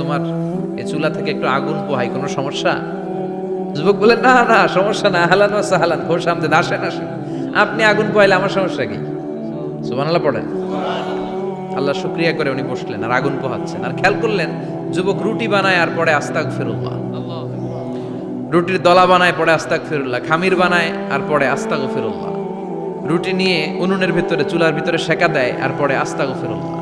তোমার চুলা থেকে একটু আগুন পোহাই কোনো সমস্যা? যুবক বলে, না না, সমস্যা না, হালান ওয়া সাহালান, ঘোষ আমদের আসেন আসেন আপনি আগুন পোহাইলে আমার সমস্যা কি? সুবহানাল্লাহ পড়েন। আল্লাহ শুক্রিয়া করে উনি বসলেন, আর আগুন পোহাচ্ছেন। আর খেয়াল করলেন, যুবক রুটি বানায় আর পরে আস্তাক ফিরুল্লাহ রুটির দলা বানায় পরে আস্তাক ফিরুল্লাহ খামির বানায় আর পরে আস্তাক ফিরুল্লাহ রুটি নিয়ে উনুনের ভিতরে, চুলার ভিতরে সেকা দেয় আর পরে আস্তাক ফিরুল্লাহ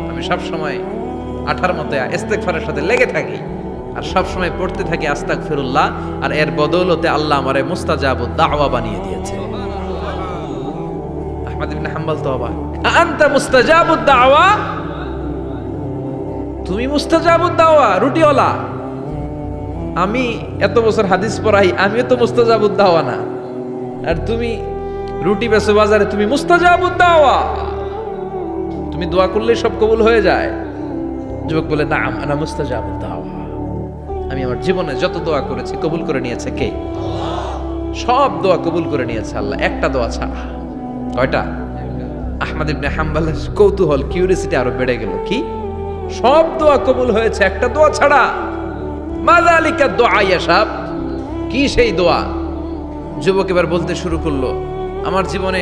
আমি সব সময় আঠার মতো ইস্তেগফারের সাথে লেগে থাকি আর সব সময় পড়তে থাকি আস্তাক ফিরুল্লাহ আর এর বদৌলতে আল্লাহ আমারে মুস্তাজাবু দাওয়া বানিয়ে দিয়েছে। আহমদ ইবনে হাম্বল তো আনতা মুস্তাজাবু দাওয়া? তুমি মুস্তাজাবু দাওয়া আমি এত বছর হাদিস পড়াই, আমিও তো মুস্তাজাবু না। আর তুমি রুটি বেসো বাজারে, তুমি মুস্তাজাবু দাওয়া। তুমি দোয়া করলে সব কবুল হয়ে যায়। যুবক বলে না না মুস্তাজাবু দাওয়া। আমি আমার জীবনে যত দোয়া করেছি, কবুল করে নিয়েছে কে? সব দোয়া কবুল করে নিয়েছে আল্লাহ, একটা দোয়া ছাড়া। কয়টা? আহমদ ইবনে হাম্বালের কৌতূহল কিউরিয়াসিটি আরও বেড়ে গেল। কি? সব দোয়া কবুল হয়েছে, একটা দোয়া ছাড়া। মাদালিকা দোয়া ইয়াসাব কি সেই দোয়া? যুবক এবার বলতে শুরু করল, আমার জীবনে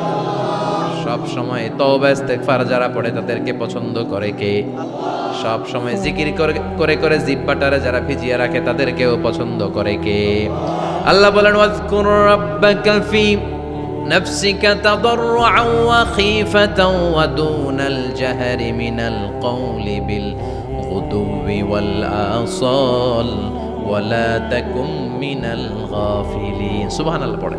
সব সময় তওবা ইস্তেগফার যারা পড়ে তাদেরকে পছন্দ করে কে সব সময় জিকির করে করে করে জিব্বাটারে যারা ভিজিয়ে রাখে তাদেরকেও পছন্দ করে কে আল্লাহ বলেন ওয়াজকুর রাব্বাকা ফি نفسك تضرعا وخيفة ودون الجهر من القول بالغدو والآصال ولا تكن من الغافلين سبحان الله পড়ে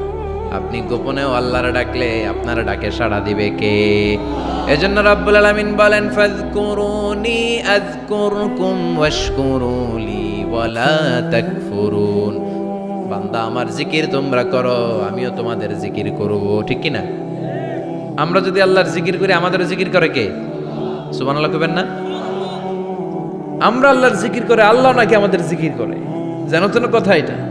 আপনি গোপনেও আল্লাহর ডাকলে আপনার ডাকে সাড়া দিবে কে? এজন্য রাব্বুল আলামিন বলেন, ফাযকুরুনি আযকুরকুম ওয়াশকুরুলি ওয়ালা তাকফুরুন। বান্দা, আমার জিকির তোমরা করো, আমিও তোমাদের জিকির করব। ঠিক কি না? আমরা যদি আল্লাহর জিকির করি আমাদের জিকির করে কে? সুবহানাল্লাহ কবেন না? আমরা আল্লাহর জিকির করে, আল্লাহ নাকি আমাদের জিকির করে? জানো তো কথা এটা।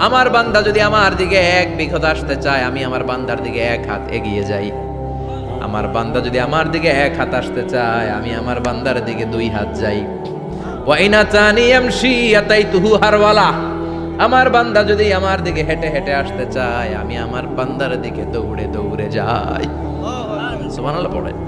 আমার বান্দা যদি আমার দিকে এক বিঘত আসতে চায়, আমি আমার বান্দার দিকে এক হাত এগিয়ে যাই। আমার বান্দা যদি আমার দিকে এক হাত আসতে চায়, আমি আমার বান্দার দিকে দুই হাত যাই। হারওয়ালা। আমার বান্দা যদি আমার দিকে হেঁটে হেঁটে আসতে চায়, আমি আমার বান্দার দিকে দৌড়ে দৌড়ে যাই। সুবহানাল্লাহ পড়ে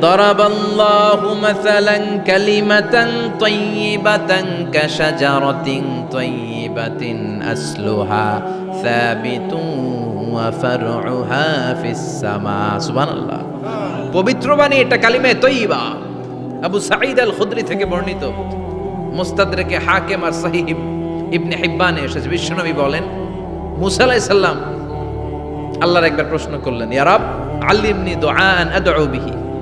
ضرب الله مثلا كلمة طيبة كشجرة طيبة أصلها ثابت وفرعها في السماء سبحان الله পবিত্র বাণী এটা কালিমে তৈবা আবু সাঈদ আল খুদরি থেকে বর্ণিত মুস্তাদরেকে হাকিম আর সাহিব ইবনে হিব্বানে এসেছে বিশ্বনবী বলেন মুসা আলাইহিস সালাম আল্লাহর একবার প্রশ্ন করলেন ইয়ারাব আল্লিমনি দোয়ান আদউ বিহি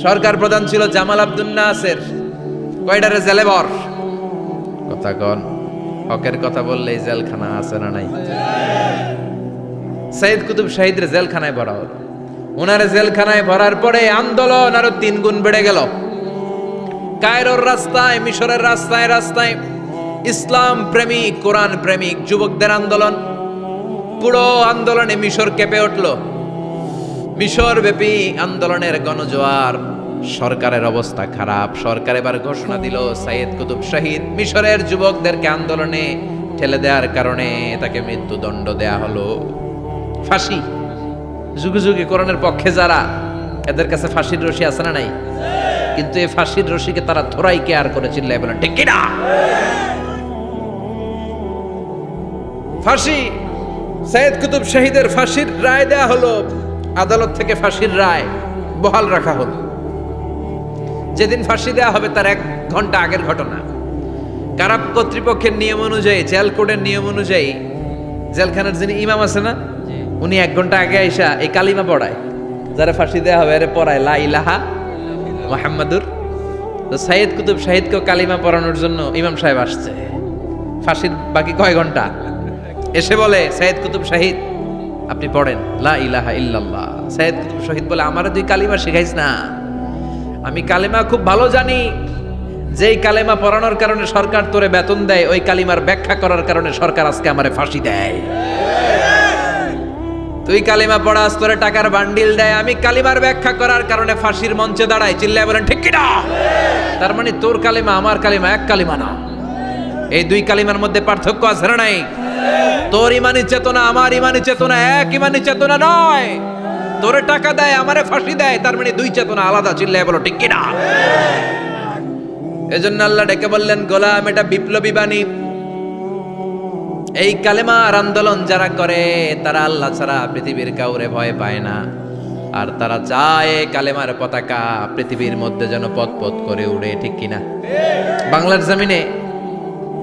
সরকার প্রধান ছিল জামাল আব্দুল নাসের। কয়ডারে জেলেবর? কথা কন হকের কথা বললেই জেলখানা আছে না নাই? সাইদ কুতুব শাহিদের জেলখানায় ভরা হলো। ওনার জেলখানায় ভরার পরে আন্দোলন আরও তিন গুণ বেড়ে গেল। কায়রোর রাস্তায় মিশরের রাস্তায় রাস্তায় ইসলাম প্রেমিক কোরআন প্রেমিক যুবকদের আন্দোলন। পুরো আন্দোলনে মিশর কেঁপে উঠল। মিশর ব্যাপী আন্দোলনের গণজোয়ার। সরকারের অবস্থা খারাপ। সরকার এবার ঘোষণা দিল, সাইয়েদ কুতুব শাহিদ মিশরের যুবকদেরকে আন্দোলনে ঠেলে দেওয়ার কারণে তাকে মৃত্যুদণ্ড দেয়া হলো। ফাঁসি। যুগে যুগে কোরআনের পক্ষে যারা, এদের কাছে ফাঁসির রশি আছে না নাই? কিন্তু এই ফাঁসির রশিকে তারা থোড়াই কেয়ার করে চিল্লাই বলেন, ঠিক কিনা? ফাঁসি। সৈয়দ কুতুব শহীদের ফাঁসির রায় দেয়া হলো। আদালত থেকে ফাঁসির রায় বহাল রাখা হলো। যেদিন ফাঁসি দেওয়া হবে তার এক ঘণ্টা আগের ঘটনা। কারা কর্তৃপক্ষের নিয়ম অনুযায়ী জেল কোডের নিয়ম অনুযায়ী জেলখানার যিনি ইমাম আছে না উনি এক ঘণ্টা আগে আইসা এই কালিমা পড়ায়। যারা ফাঁসি দেওয়া হবে আরে পড়ায় লা ইলাহা মোহাম্মদুর তো সাইদ কুতুব শাহিদকেও কালিমা পড়ানোর জন্য ইমাম সাহেব আসছে। ফাঁসির বাকি কয় ঘণ্টা? এসে বলে সাইদ কুতুব শাহিদ আপনি পড়েন, লা ইলাহা ইল্লাল্লাহ। সাইদ শাহিদ বলে, আমারে তুই কালিমা শেখাইস না। আমি কালিমা খুব ভালো জানি। যেই কালেমা পড়ানোর কারণে সরকার তোরে বেতন দেয়, ওই কালিমার ব্যাখ্যা করার কারণে সরকার আজকে আমারে ফাঁসি দেয়। তুই কালিমা পড়াস, তোরে টাকার বান্ডিল দেয়। আমি কালিমার ব্যাখ্যা করার কারণে ফাঁসির মঞ্চে দাঁড়াই। চিল্লায় বলেন, ঠিক কিনা তার মানে তোর কালিমা আমার কালিমা, এক কালিমা না। এই দুই কালিমার মধ্যে পার্থক্য আছে না নাই? তোর ইমানি চেতনা, আমার ইমানি চেতনা, এক ইমানি চেতনা নয়। তোরে টাকা দেয়, আমারে ফাঁসি দেয়, তার মানে দুই চেতনা আলাদা, চিল্লায় বলো, ঠিক কিনা? এজন্য আল্লাহ ডেকে বললেন, গোলাম, এটা বিপ্লবী বাণী। এই কালেমার আন্দোলন যারা করে, তারা আল্লাহ ছাড়া পৃথিবীর কাউরে ভয় পায় না। আর তারা চায় কালেমার পতাকা পৃথিবীর মধ্যে যেন পথ পথ করে উড়ে, ঠিক কিনা? বাংলার জমিনে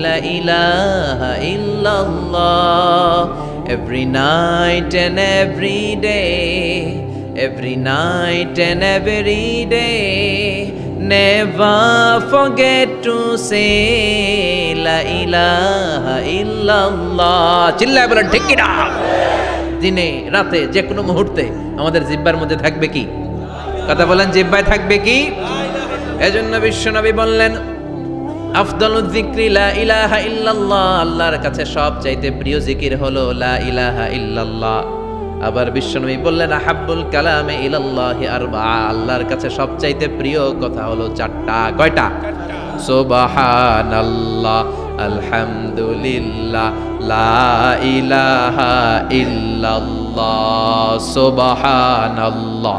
La ilaha illallah. Every night and every day, every night and every day. Never forget to say La ilaha illallah. চিল্লায় বলেন ঠিক কিনা দিনে রাতে যে কোনো মুহূর্তে আমাদের জিব্বার মধ্যে থাকবে কি কথা বলেন জিব্বায় থাকবে কি এজন্য বিশ্বনবী বললেন আফদল যিকরি লা ইলাহা ইল্লাল্লাহ, আল্লাহর কাছে সব চাইতে প্রিয় জিকির হলো লা ইলাহা ইল্লাল্লাহ। আবার বিশ্বনবী বললেন, আহাব্বুল কালামে ইলাল্লাহি আরবা আল্লাহর কাছে সব চাইতে প্রিয় কথা হলো চারটা, কয়টা? সুবহানাল্লাহ, আলহামদুলিল্লাহ, লা ইলাহা ইল্লাল্লাহ, সুবহানাল্লাহ।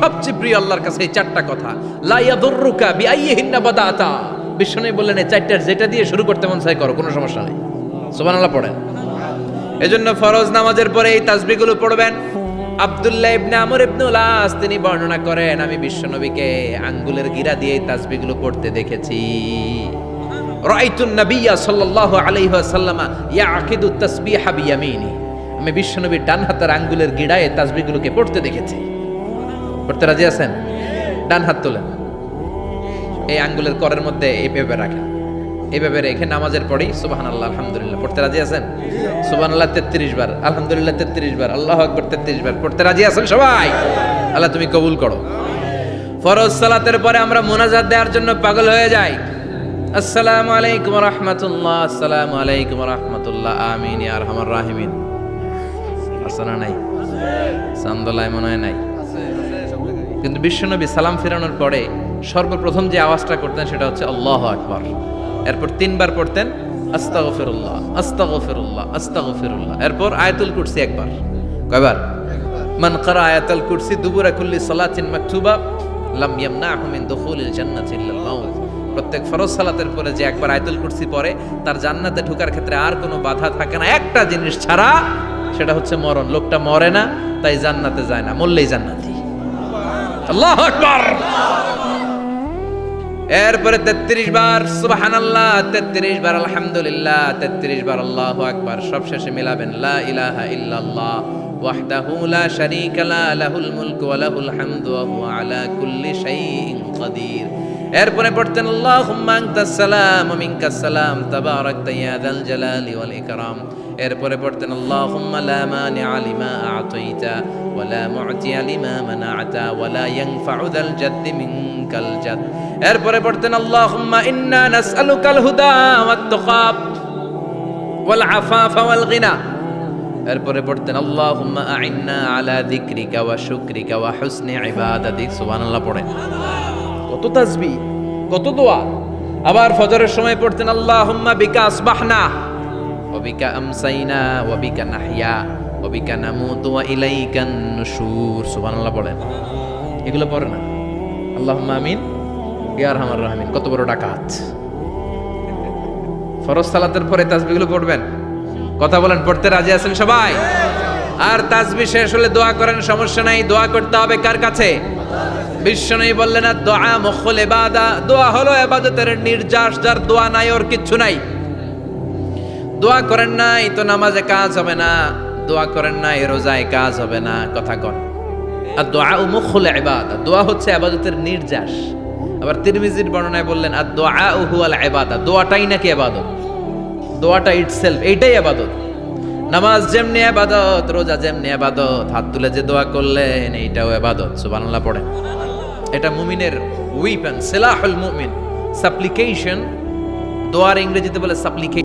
সবচেয়ে প্রিয় আল্লাহর কাছে এই চারটা কথা। লা ইয়াদুররুকা বিআইয়িহিন্না বাদাতা। বিষ্ণু বললেন এই চারটার যেটা দিয়ে শুরু করতে মন চাই করো, কোনো সমস্যা নেই। সুবহানাল্লাহ পড়েন। এজন্য ফরজ নামাজের পরে এই তাসবিহগুলো পড়বেন। আব্দুল্লাহ ইবনে আমর ইবনে উলাস, তিনি বর্ণনা করেন, আমি বিশ্বনবীকে আঙ্গুলের গিরা দিয়ে এই তাসবিহগুলো পড়তে দেখেছি। রাআইতুন নাবিয়্যা সাল্লাল্লাহু আলাইহি ওয়াসাল্লাম ইয়াকিদু তাসবিহা বিয়ামিনি। আমি বিশ্বনবীর ডান হাতের আঙ্গুলের গিড়ায় তাসবিহগুলোকে পড়তে দেখেছি। পড়তে রাজি আছেন? ডান হাত তোলেন। এই আঙ্গুলের করের মধ্যে এইভাবে রাখেন। এইভাবে রেখে নামাজের পরেই সুবাহান আল্লাহ আলহামদুলিল্লাহ। পড়তে রাজি আছেন? সুবাহান আল্লাহ তেত্রিশ বার। আলহামদুলিল্লাহ, তেত্রিশ বার। আল্লাহ আকবর, তেত্রিশ বার। পড়তে রাজি আছেন সবাই? আল্লাহ তুমি কবুল করো। ফরজ সালাতের পরে আমরা মোনাজাত দেওয়ার জন্য পাগল হয়ে যাই। আসসালামু আলাইকুম রহমতুল্লাহ। আসসালামু আলাইকুম রহমতুল্লাহ। আমিন আর হামার রাহিমিন। আসনা নাই। চান্দলায় মনে হয় নাই। কিন্তু বিশ্বনবী সালাম ফেরানোর পরে সর্বপ্রথম যে আওয়াজটা করতেন সেটা হচ্ছে আল্লাহ আকবর। এরপর তিনবার পড়তেন, আস্তাগফিরুল্লাহ আস্তাগফিরুল্লাহ আস্তাগফিরুল্লাহ। এরপর আয়াতুল কুরসি একবার। কয়বার? মান কারা আয়াতুল কুরসি দুবুরা কুল্লি সালাতিন মাকতুবা লাম ইয়ামনাহু মিন দুখুলিল জান্নাতি ইল্লাল মাউত প্রত্যেক ফরজ সালাতের পরে যে একবার আয়াতুল কুরসি পড়ে, তার জান্নাতে ঢোকার ক্ষেত্রে আর কোনো বাধা থাকে না। একটা জিনিস ছাড়া সেটা হচ্ছে মরণ। লোকটা মরে না, তাই জান্নাতে যায় না, মরলেই জান্নাতি। আল্লাহ আকবার। এরপরে তেত্রিশ বার সুবাহান আল্লাহ তেত্রিশ বার, আলহামদুলিল্লাহ, তেত্রিশ বার, আল্লাহ আকবার। সব শেষে মিলাবেন, লা ইলাহা ইল্লাল্লাহ শারীকা লা, লাহুল মুলকু ওয়া লাহুল হামদু, ওয়া হুয়া আলা কুল্লি শাইইন কাদির। এরপরে পড়তেন, আল্লাহুম্মা আনতাস সালাম, ওয়া মিনকাস সালাম, তাবারাকতা ইয়া যাল জালালি ওয়াল ইকরাম। এরপরে পড়তেন, আল্লাহুম্মা লা মানিআ লিমা আ'তাইতা ওয়া লা মু'তিয়া লিমা মানা'তা ওয়া লা ইয়ানফা'ু যাল জাদ্দি মিনকাল জাদ। এরপরে পড়তেন, আল্লাহুম্মা ইন্না নাসআলুকাল হুদা ওয়াত তুকা ওয়াল আফাফা ওয়াল গিনা। এরপরে পড়তেন, আল্লাহুম্মা আ'ইন্না আলা যিকরিকা ওয়া শুকরিকা ওয়া হুসনি ইবাদাতিক সুবহানাল্লাহ পড়েন। কত তাসবি কত দোয়া। আবার ফজরের সময় পড়তেন, আল্লাহুম্মা বিকা আসবাহনা। বিকা আমসাইনা ওয়া বিকা নাহইয়া ওয়া নামুতু ওয়া ইলাইকান নুশুর সুবহানাল্লাহ পড়েন এগুলো পড়ে না। আল্লাহুম্মা আমিন। ইয়া রাহিমিন। কত বড় ডাকাত। ফরজ সালাতের পরে তাসবিগুলো পড়বেন। কথা বলেন, পড়তে রাজি আছেন সবাই? আর তাসবি শেষ হলে দোয়া করেন, সমস্যা নাই। দোয়া করতে হবে কার কাছে? বিশ্বনবী বললেন না দোয়া মুখল ইবাদা। দোয়া হলো ইবাদতের নির্যাস, যার দোয়া নাই, ওর কিচ্ছু নাই। দোয়া করেন নাই তো নামাজে কাজ হবে না। দোয়া করেন নাই, রোজায় কাজ হবে না, কথা কন। আর দোয়া মুখল ইবাদা দোয়া হচ্ছে ইবাদতের নির্যাস। আবার তিরমিজির বর্ণনায় বললেন, আর দোয়া হুয়াল ইবাদা দোয়াটাই নাকি ইবাদত? দোয়াটা ইটসেলফ এইটাই আবাদত নামাজ যেমনি আবাদত রোজা যেমনি আবাদত হাত তুলে যে দোয়া করলেন, এইটাও আবাদত সুবহানাল্লাহ পড়ে এটা মুমিনের উইপেন সেলাহুল মুমিন সাপ্লিকেশন দোয়ার ইংরেজিতে বলে সাপ্লিকেশন